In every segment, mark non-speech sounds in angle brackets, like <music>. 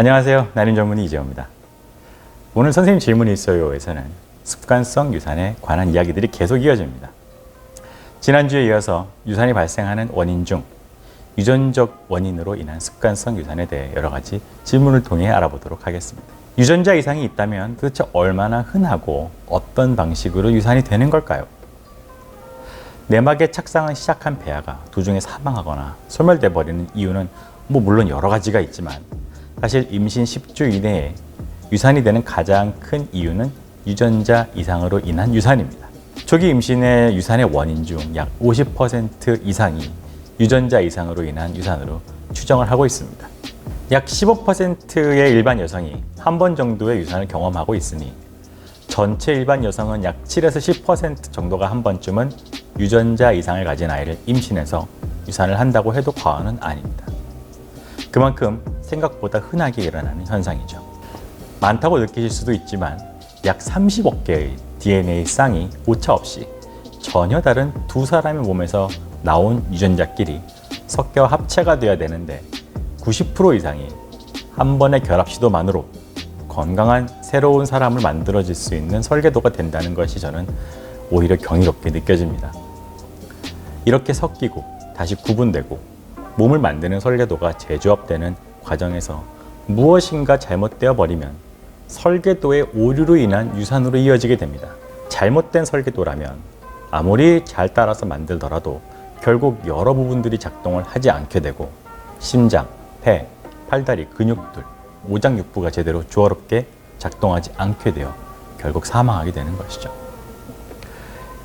안녕하세요. 나는 전문의 이재호입니다. 오늘 선생님 질문이 있어요에서는 습관성 유산에 관한 이야기들이 계속 이어집니다. 지난주에 이어서 유산이 발생하는 원인 중 유전적 원인으로 인한 습관성 유산에 대해 여러 가지 질문을 통해 알아보도록 하겠습니다. 유전자 이상이 있다면 도대체 얼마나 흔하고 어떤 방식으로 유산이 되는 걸까요? 내막의 착상을 시작한 배아가 도중에 사망하거나 소멸돼 버리는 이유는 뭐 물론 여러 가지가 있지만 사실 임신 10주 이내에 유산이 되는 가장 큰 이유는 유전자 이상으로 인한 유산입니다. 초기 임신의 유산의 원인 중 약 50% 이상이 유전자 이상으로 인한 유산으로 추정을 하고 있습니다. 약 15%의 일반 여성이 한 번 정도의 유산을 경험하고 있으니 전체 일반 여성은 약 7에서 10% 정도가 한 번쯤은 유전자 이상을 가진 아이를 임신해서 유산을 한다고 해도 과언은 아닙니다. 그만큼 생각보다 흔하게 일어나는 현상이죠. 많다고 느끼실 수도 있지만 약 30억 개의 DNA 쌍이 오차 없이 전혀 다른 두 사람의 몸에서 나온 유전자끼리 섞여 합체가 되어야 되는데 90% 이상이 한 번의 결합 시도만으로 건강한 새로운 사람을 만들어질 수 있는 설계도가 된다는 것이 저는 오히려 경이롭게 느껴집니다. 이렇게 섞이고 다시 구분되고 몸을 만드는 설계도가 재조합되는 과정에서 무엇인가 잘못되어 버리면 설계도의 오류로 인한 유산으로 이어지게 됩니다. 잘못된 설계도라면 아무리 잘 따라서 만들더라도 결국 여러 부분들이 작동을 하지 않게 되고 심장, 폐, 팔다리, 근육들, 오장육부가 제대로 조화롭게 작동하지 않게 되어 결국 사망하게 되는 것이죠.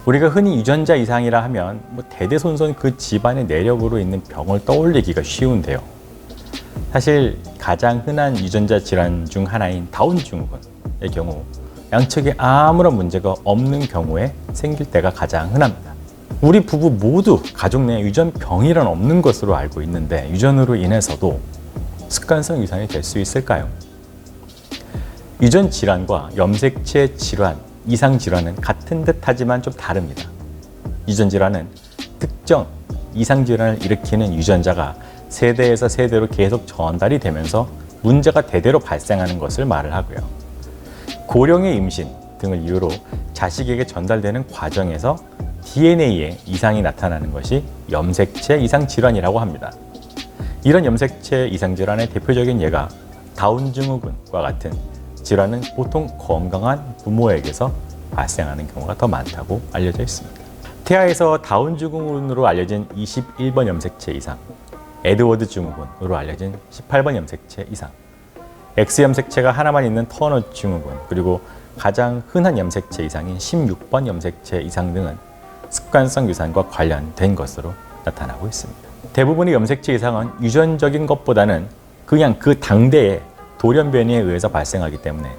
우리가 흔히 유전자 이상이라 하면 뭐 대대손손 그 집안의 내력으로 있는 병을 떠올리기가 쉬운데요. 사실 가장 흔한 유전자 질환 중 하나인 다운 증후군의 경우 양측에 아무런 문제가 없는 경우에 생길 때가 가장 흔합니다. 우리 부부 모두 가족 내에 유전병이란 없는 것으로 알고 있는데 유전으로 인해서도 습관성 유산이 될 수 있을까요? 유전 질환과 염색체 질환, 이상 질환은 같은 듯 하지만 좀 다릅니다. 유전 질환은 특정 이상 질환을 일으키는 유전자가 세대에서 세대로 계속 전달이 되면서 문제가 대대로 발생하는 것을 말을 하고요. 고령의 임신 등을 이유로 자식에게 전달되는 과정에서 DNA에 이상이 나타나는 것이 염색체 이상 질환이라고 합니다. 이런 염색체 이상 질환의 대표적인 예가 다운 증후군과 같은 질환은 보통 건강한 부모에게서 발생하는 경우가 더 많다고 알려져 있습니다. 태아에서 다운 증후군으로 알려진 21번 염색체 이상, 에드워드 증후군으로 알려진 18번 염색체 이상, X 염색체가 하나만 있는 터너 증후군, 그리고 가장 흔한 염색체 이상인 16번 염색체 이상 등은 습관성 유산과 관련된 것으로 나타나고 있습니다. 대부분의 염색체 이상은 유전적인 것보다는 그냥 그 당대의 돌연변이에 의해서 발생하기 때문에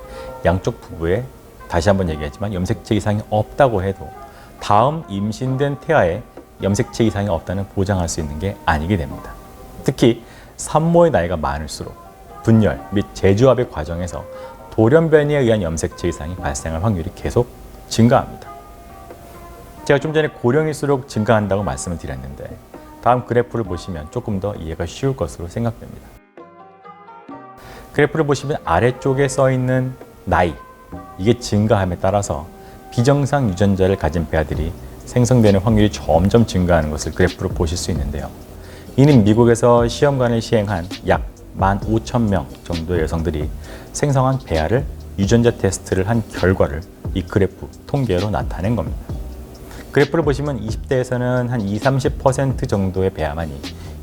양쪽 부부에 다시 한번 얘기하지만 염색체 이상이 없다고 해도 다음 임신된 태아에 염색체 이상이 없다는 보장할 수 있는 게 아니게 됩니다. 특히 산모의 나이가 많을수록 분열 및 재조합의 과정에서 돌연변이에 의한 염색체 이상이 발생할 확률이 계속 증가합니다. 제가 좀 전에 고령일수록 증가한다고 말씀을 드렸는데 다음 그래프를 보시면 조금 더 이해가 쉬울 것으로 생각됩니다. 그래프를 보시면 아래쪽에 써 있는 나이 이게 증가함에 따라서 비정상 유전자를 가진 배아들이 생성되는 확률이 점점 증가하는 것을 그래프로 보실 수 있는데요. 이는 미국에서 시험관을 시행한 약 15,000명 정도의 여성들이 생성한 배아를 유전자 테스트를 한 결과를 이 그래프 통계로 나타낸 겁니다. 그래프를 보시면 20대에서는 한 20, 30% 정도의 배아만이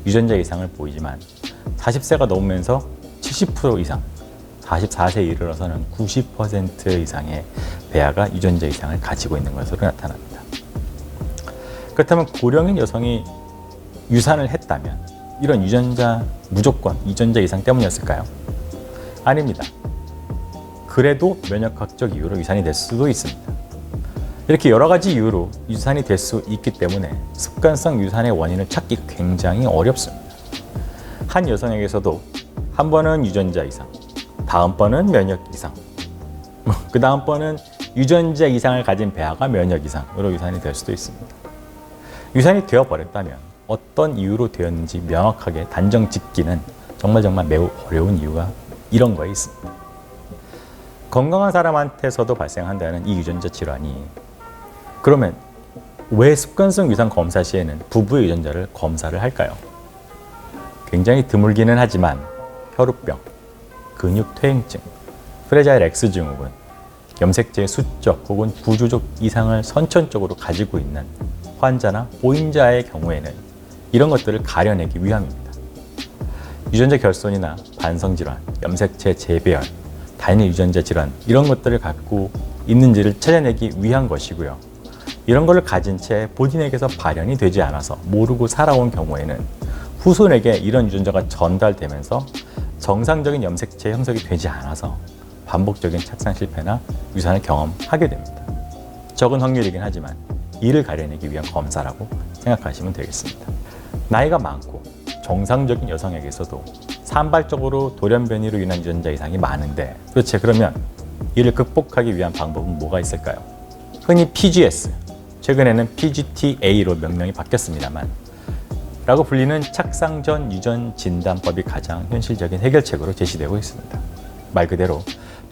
유전자 이상을 보이지만 40세가 넘으면서 70% 이상, 44세에 이르러서는 90% 이상의 배아가 유전자 이상을 가지고 있는 것으로 나타납니다. 그렇다면 고령인 여성이 유산을 했다면 이런 유전자 무조건 유전자 이상 때문이었을까요? 아닙니다. 그래도 면역학적 이유로 유산이 될 수도 있습니다. 이렇게 여러 가지 이유로 유산이 될 수 있기 때문에 습관성 유산의 원인을 찾기 굉장히 어렵습니다. 한 여성에게서도 한 번은 유전자 이상, 다음 번은 면역 이상, <laughs> 그 다음 번은 유전자 이상을 가진 배아가 면역 이상으로 유산이 될 수도 있습니다. 유산이 되어 버렸다면 어떤 이유로 되었는지 명확하게 단정 짓기는 정말 정말 매우 어려운 이유가 이런 거에 있습니다. 건강한 사람한테서도 발생한다는 이 유전자 질환이 그러면 왜 습관성 유산 검사 시에는 부부의 유전자를 검사를 할까요? 굉장히 드물기는 하지만 혈우병, 근육 퇴행증, 프레자일 X 증후군, 염색체의 수적 혹은 구조적 이상을 선천적으로 가지고 있는 환자나 보임자의 경우에는 이런 것들을 가려내기 위함입니다. 유전자 결손이나 반성 질환, 염색체 재배열, 단일 유전자 질환 이런 것들을 갖고 있는지를 찾아내기 위한 것이고요. 이런 것을 가진 채 본인에게서 발현이 되지 않아서 모르고 살아온 경우에는 후손에게 이런 유전자가 전달되면서 정상적인 염색체 형성이 되지 않아서 반복적인 착상 실패나 유산을 경험하게 됩니다. 적은 확률이긴 하지만 이를 가려내기 위한 검사라고 생각하시면 되겠습니다. 나이가 많고 정상적인 여성에게서도 산발적으로 돌연변이로 인한 유전자 이상이 많은데 도대체 그러면 이를 극복하기 위한 방법은 뭐가 있을까요? 흔히 PGS, 최근에는 PGT-A로 명명이 바뀌었습니다만 라고 불리는 착상 전 유전 진단법이 가장 현실적인 해결책으로 제시되고 있습니다. 말 그대로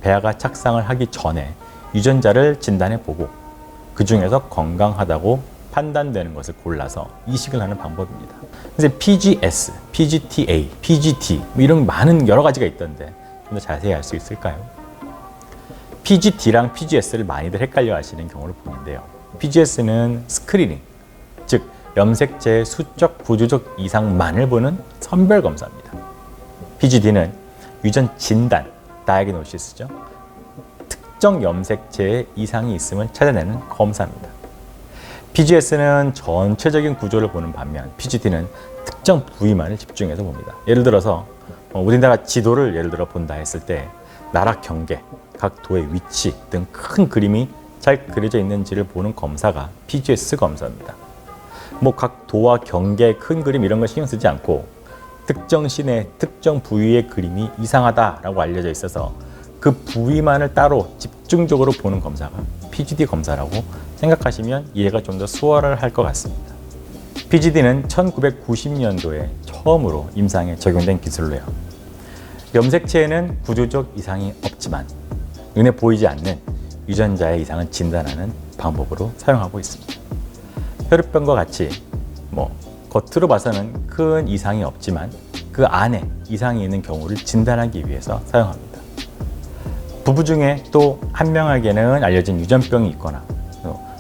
배아가 착상을 하기 전에 유전자를 진단해 보고 그 중에서 건강하다고 판단되는 것을 골라서 이식을 하는 방법입니다. 그래서 PGS, PGTA, PGT 뭐 이런 많은 여러 가지가 있던데 좀 더 자세히 알 수 있을까요? PGT랑 PGS를 많이들 헷갈려 하시는 경우를 보는데요. PGS는 스크리닝, 즉 염색체의 수적 구조적 이상만을 보는 선별 검사입니다. PGD는 유전 진단, 다이그노시스죠. 특정 염색체에 이상이 있음을 찾아내는 검사입니다. PGS는 전체적인 구조를 보는 반면 PGD는 특정 부위만을 집중해서 봅니다. 예를 들어서 어, 우리나라 지도를 예를 들어 본다 했을 때 나라 경계, 각 도의 위치 등 큰 그림이 잘 그려져 있는지를 보는 검사가 PGS 검사입니다. 뭐 각 도와 경계의 큰 그림 이런 걸 신경 쓰지 않고 특정 시내 특정 부위의 그림이 이상하다라고 알려져 있어서 그 부위만을 따로 집중적으로 보는 검사가 PGD 검사라고 생각하시면 이해가 좀 더 수월할 것 같습니다. PGD는 1990년도에 처음으로 임상에 적용된 기술로요. 염색체에는 구조적 이상이 없지만 눈에 보이지 않는 유전자의 이상을 진단하는 방법으로 사용하고 있습니다. 혈우병과 같이 뭐 겉으로 봐서는 큰 이상이 없지만 그 안에 이상이 있는 경우를 진단하기 위해서 사용합니다. 부부 중에 또 한 명에게는 알려진 유전병이 있거나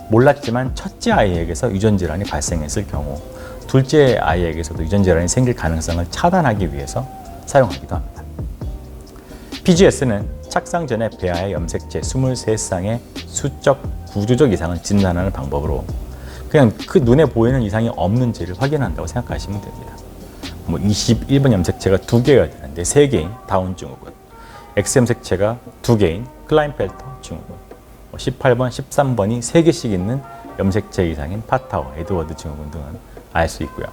몰랐지만 첫째 아이에게서 유전 질환이 발생했을 경우 둘째 아이에게서도 유전 질환이 생길 가능성을 차단하기 위해서 사용하기도 합니다. PGS는 착상 전에 배아의 염색체 23쌍의 수적 구조적 이상을 진단하는 방법으로 그냥 그 눈에 보이는 이상이 없는지를 확인한다고 생각하시면 됩니다. 뭐 21번 염색체가 두 개가 되는데 세 개인 다운 증후군, X 염색체가 두 개인 클라인펠터 증후군, 18번, 13번이 세 개씩 있는 염색체 이상인 파타워, 에드워드 증후군 등은 알 수 있고요.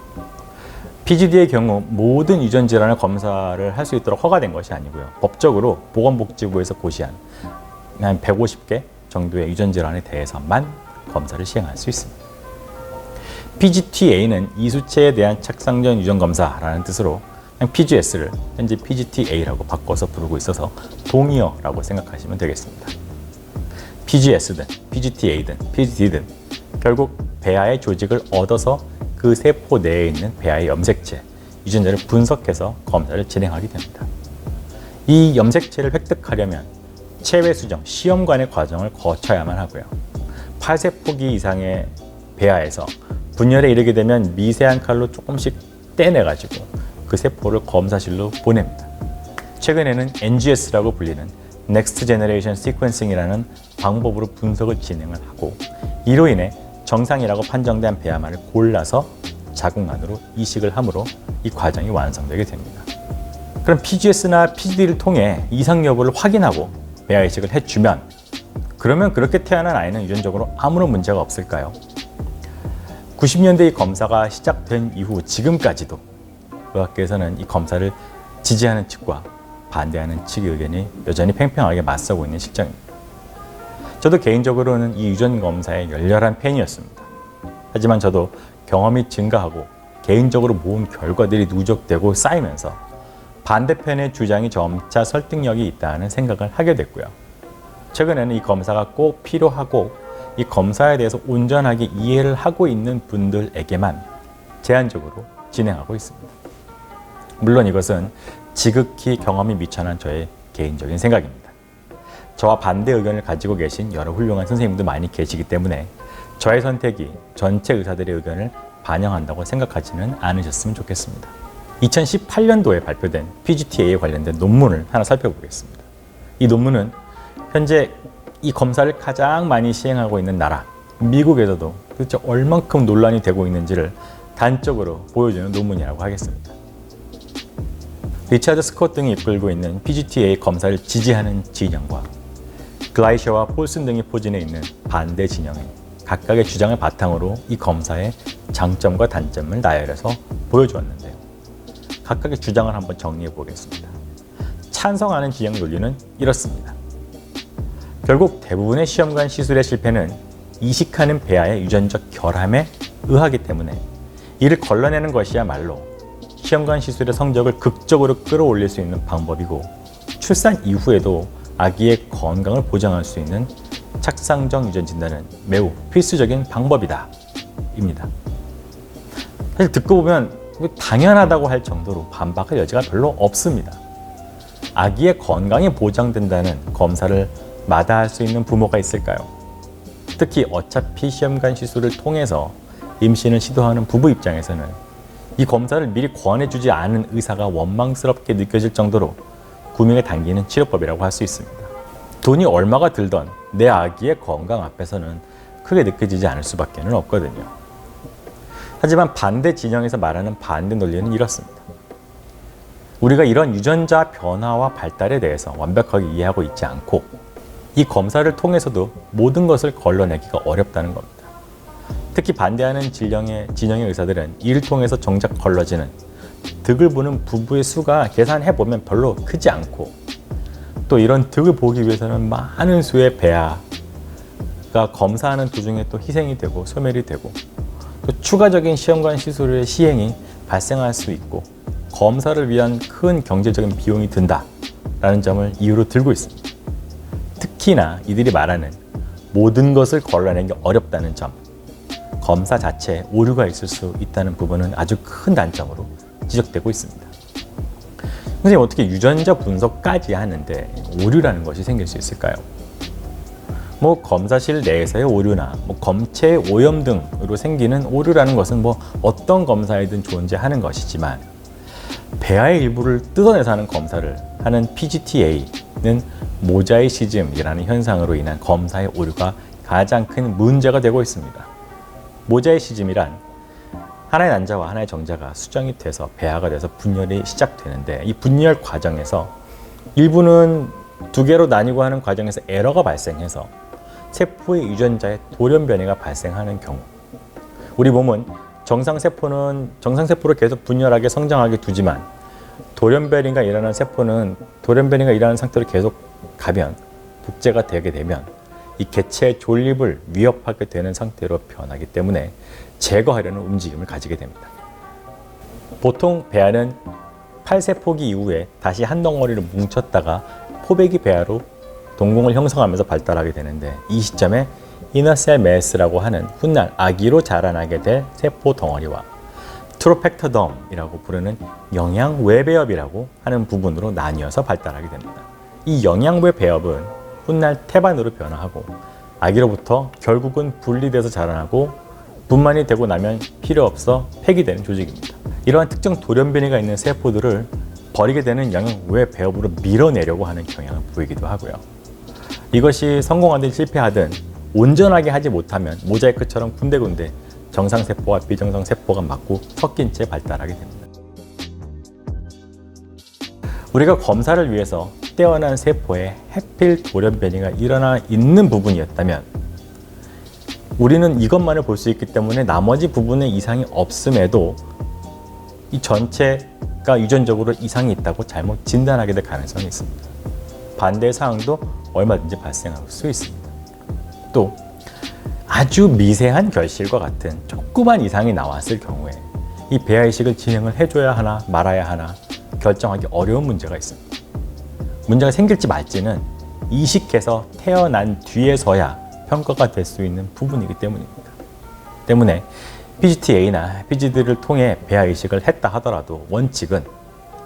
PGD의 경우 모든 유전 질환을 검사를 할 수 있도록 허가된 것이 아니고요. 법적으로 보건복지부에서 고시한 한 150개 정도의 유전 질환에 대해서만 검사를 시행할 수 있습니다. PGTA는 이수체에 대한 착상전 유전 검사라는 뜻으로 PGS를 현재 PGTA라고 바꿔서 부르고 있어서 동의어라고 생각하시면 되겠습니다. PGS든 PGTA든 PGD든 결국 배아의 조직을 얻어서 그 세포 내에 있는 배아의 염색체, 유전자를 분석해서 검사를 진행하게 됩니다. 이 염색체를 획득하려면 체외 수정, 시험관의 과정을 거쳐야만 하고요. 8세포기 이상의 배아에서 분열에 이르게 되면 미세한 칼로 조금씩 떼내가지고 그 세포를 검사실로 보냅니다. 최근에는 NGS라고 불리는 Next Generation Sequencing이라는 방법으로 분석을 진행을 하고 이로 인해 정상이라고 판정된 배아만을 골라서 자궁안으로 이식을 함으로 이 과정이 완성되게 됩니다. 그럼 PGS나 PGD를 통해 이상 여부를 확인하고 배아 이식을 해주면 그러면 그렇게 태어난 아이는 유전적으로 아무런 문제가 없을까요? 90년대 이 검사가 시작된 이후 지금까지도 의학계에서는 이 검사를 지지하는 측과 반대하는 측의 의견이 여전히 팽팽하게 맞서고 있는 실정입니다. 저도 개인적으로는 이 유전 검사의 열렬한 팬이었습니다. 하지만 저도 경험이 증가하고 개인적으로 모은 결과들이 누적되고 쌓이면서 반대편의 주장이 점차 설득력이 있다는 생각을 하게 됐고요. 최근에는 이 검사가 꼭 필요하고 이 검사에 대해서 온전하게 이해를 하고 있는 분들에게만 제한적으로 진행하고 있습니다. 물론 이것은 지극히 경험이 미천한 저의 개인적인 생각입니다. 저와 반대 의견을 가지고 계신 여러 훌륭한 선생님도 많이 계시기 때문에 저의 선택이 전체 의사들의 의견을 반영한다고 생각하지는 않으셨으면 좋겠습니다. 2018년도에 발표된 PGTA에 관련된 논문을 하나 살펴보겠습니다. 이 논문은 현재 이 검사를 가장 많이 시행하고 있는 나라, 미국에서도 도대체 얼만큼 논란이 되고 있는지를 단적으로 보여주는 논문이라고 하겠습니다. 리차드 스콧 등이 이끌고 있는 PGTA 검사를 지지하는 진영과 글라이셔와 폴슨 등이 포진해 있는 반대 진영의 각각의 주장을 바탕으로 이 검사의 장점과 단점을 나열해서 보여주었는데요. 각각의 주장을 한번 정리해 보겠습니다. 찬성하는 진영 논리는 이렇습니다. 결국 대부분의 시험관 시술의 실패는 이식하는 배아의 유전적 결함에 의하기 때문에 이를 걸러내는 것이야말로 시험관 시술의 성적을 극적으로 끌어올릴 수 있는 방법이고 출산 이후에도 아기의 건강을 보장할 수 있는 착상정 유전 진단은 매우 필수적인 방법이다. 입니다. 사실 듣고 보면 당연하다고 할 정도로 반박할 여지가 별로 없습니다. 아기의 건강이 보장된다는 검사를 마다할 수 있는 부모가 있을까요? 특히 어차피 시험관 시술을 통해서 임신을 시도하는 부부 입장에서는 이 검사를 미리 권해주지 않은 의사가 원망스럽게 느껴질 정도로 구명에 당기는 치료법이라고 할 수 있습니다. 돈이 얼마가 들던 내 아기의 건강 앞에서는 크게 느껴지지 않을 수밖에 는 없거든요. 하지만 반대 진영에서 말하는 반대 논리는 이렇습니다. 우리가 이런 유전자 변화와 발달에 대해서 완벽하게 이해하고 있지 않고 이 검사를 통해서도 모든 것을 걸러내기가 어렵다는 겁니다. 특히 반대하는 진영의, 진영의 의사들은 이를 통해서 정작 걸러지는 득을 보는 부부의 수가 계산해 보면 별로 크지 않고 또 이런 득을 보기 위해서는 많은 수의 배아가 검사하는 도중에 또 희생이 되고 소멸이 되고 또 추가적인 시험관 시술의 시행이 발생할 수 있고 검사를 위한 큰 경제적인 비용이 든다라는 점을 이유로 들고 있습니다. 특히나 이들이 말하는 모든 것을 걸러내기 어렵다는 점, 검사 자체에 오류가 있을 수 있다는 부분은 아주 큰 단점으로 지적되고 있습니다. 선생님 어떻게 유전자 분석까지 하는데 오류라는 것이 생길 수 있을까요? 뭐 검사실 내에서의 오류나 뭐 검체 오염 등으로 생기는 오류라는 것은 뭐 어떤 검사에든 존재하는 것이지만 배아의 일부를 뜯어내서 하는 검사를 하는 PGTA는 모자이시즘이라는 현상으로 인한 검사의 오류가 가장 큰 문제가 되고 있습니다. 모자이시즘이란 하나의 난자와 하나의 정자가 수정이 돼서 배아가 돼서 분열이 시작되는데 이 분열 과정에서 일부는 두 개로 나뉘고 하는 과정에서 에러가 발생해서 세포의 유전자에 돌연 변이가 발생하는 경우. 우리 몸은 정상 세포는 정상 세포를 계속 분열하게 성장하게 두지만 돌연 변이가 일어나는 세포는 돌연 변이가 일어나는 상태로 계속 가면 복제가 되게 되면 이 개체의 존립을 위협하게 되는 상태로 변하기 때문에 제거하려는 움직임을 가지게 됩니다. 보통 배아는 팔세포기 이후에 다시 한 덩어리를 뭉쳤다가 포배기 배아로 동공을 형성하면서 발달하게 되는데 이 시점에 이너셀 메스라고 하는 훗날 아기로 자라나게 될 세포 덩어리와 트로펙터덤이라고 부르는 영양외 배엽이라고 하는 부분으로 나뉘어서 발달하게 됩니다. 이 영양외 배엽은 훗날 태반으로 변화하고 아기로부터 결국은 분리돼서 자라나고 분만이 되고 나면 필요 없어 폐기되는 조직입니다. 이러한 특정 돌연변이가 있는 세포들을 버리게 되는 영양 외 배업으로 밀어내려고 하는 경향을 보이기도 하고요. 이것이 성공하든 실패하든 온전하게 하지 못하면 모자이크처럼 군데군데 정상 세포와 비정상 세포가 맞고 섞인 채 발달하게 됩니다. 우리가 검사를 위해서 떼어난 세포에 해필 돌연 변이가 일어나 있는 부분이었다면 우리는 이것만을 볼 수 있기 때문에 나머지 부분에 이상이 없음에도 이 전체가 유전적으로 이상이 있다고 잘못 진단하게 될 가능성이 있습니다. 반대 사항도 얼마든지 발생할 수 있습니다. 또 아주 미세한 결실과 같은 조그만 이상이 나왔을 경우에 이 배아 이식을 진행을 해줘야 하나 말아야 하나 결정하기 어려운 문제가 있습니다. 문제가 생길지 말지는 이식해서 태어난 뒤에서야 평가가 될 수 있는 부분이기 때문입니다. 때문에 PGT-A나 PGD를 통해 배아 이식을 했다 하더라도 원칙은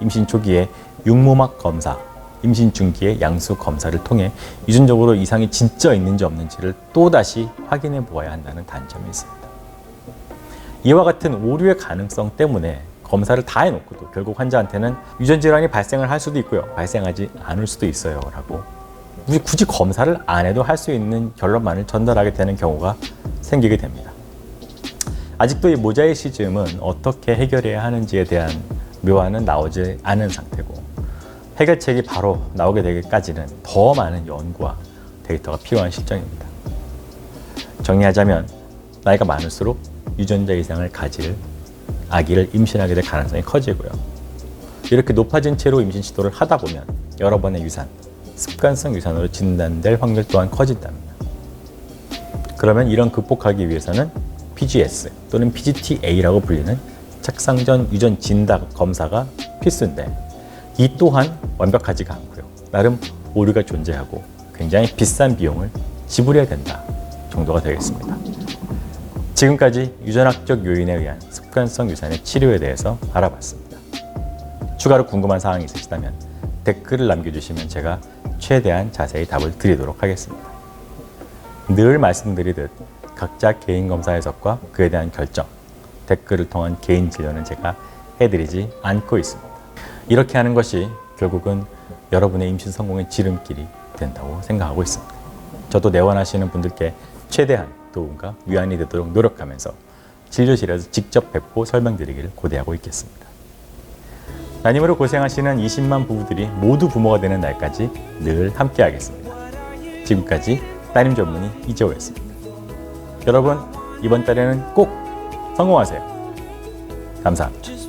임신 초기에 육모막 검사, 임신 중기에 양수 검사를 통해 유전적으로 이상이 진짜 있는지 없는지를 또다시 확인해 보아야 한다는 단점이 있습니다. 이와 같은 오류의 가능성 때문에 검사를 다 해놓고도 결국 환자한테는 유전 질환이 발생을 할 수도 있고요. 발생하지 않을 수도 있어요. 라고 굳이- 검사를 안 해도 할 수 있는 결론만을 전달하게 되는 경우가 생기게 됩니다. 아직도 이 모자이시즘은 어떻게 해결해야 하는지에 대한 묘안은 나오지 않은 상태고 해결책이 바로 나오게 되기까지는 더 많은 연구와 데이터가 필요한 실정입니다. 정리하자면 나이가 많을수록 유전자 이상을 가질 아기를 임신하게 될 가능성이 커지고요. 이렇게 높아진 채로 임신 시도를 하다 보면 여러 번의 유산, 습관성 유산으로 진단될 확률 또한 커진답니다. 그러면 이런 극복하기 위해서는 PGS 또는 PGT-A라고 불리는 착상전 유전 진단 검사가 필수인데 이 또한 완벽하지가 않고요. 나름 오류가 존재하고 굉장히 비싼 비용을 지불해야 된다 정도가 되겠습니다. 지금까지 유전학적 요인에 의한 습관성 유산의 치료에 대해서 알아봤습니다. 추가로 궁금한 사항이 있으시다면 댓글을 남겨주시면 제가 최대한 자세히 답을 드리도록 하겠습니다. 늘 말씀드리듯 각자 개인 검사 해석과 그에 대한 결정, 댓글을 통한 개인 진료는 제가 해드리지 않고 있습니다. 이렇게 하는 것이 결국은 여러분의 임신 성공의 지름길이 된다고 생각하고 있습니다. 저도 내원하시는 분들께 최대한 도움과 위안이 되도록 노력하면서 진료실에서 직접 뵙고 설명드리기를 고대하고 있겠습니다. 난임으로 고생하시는 20만 부부들이 모두 부모가 되는 날까지 늘 함께하겠습니다. 지금까지 따님 전문의 이재호였습니다. 여러분 이번 달에는 꼭 성공하세요. 감사합니다.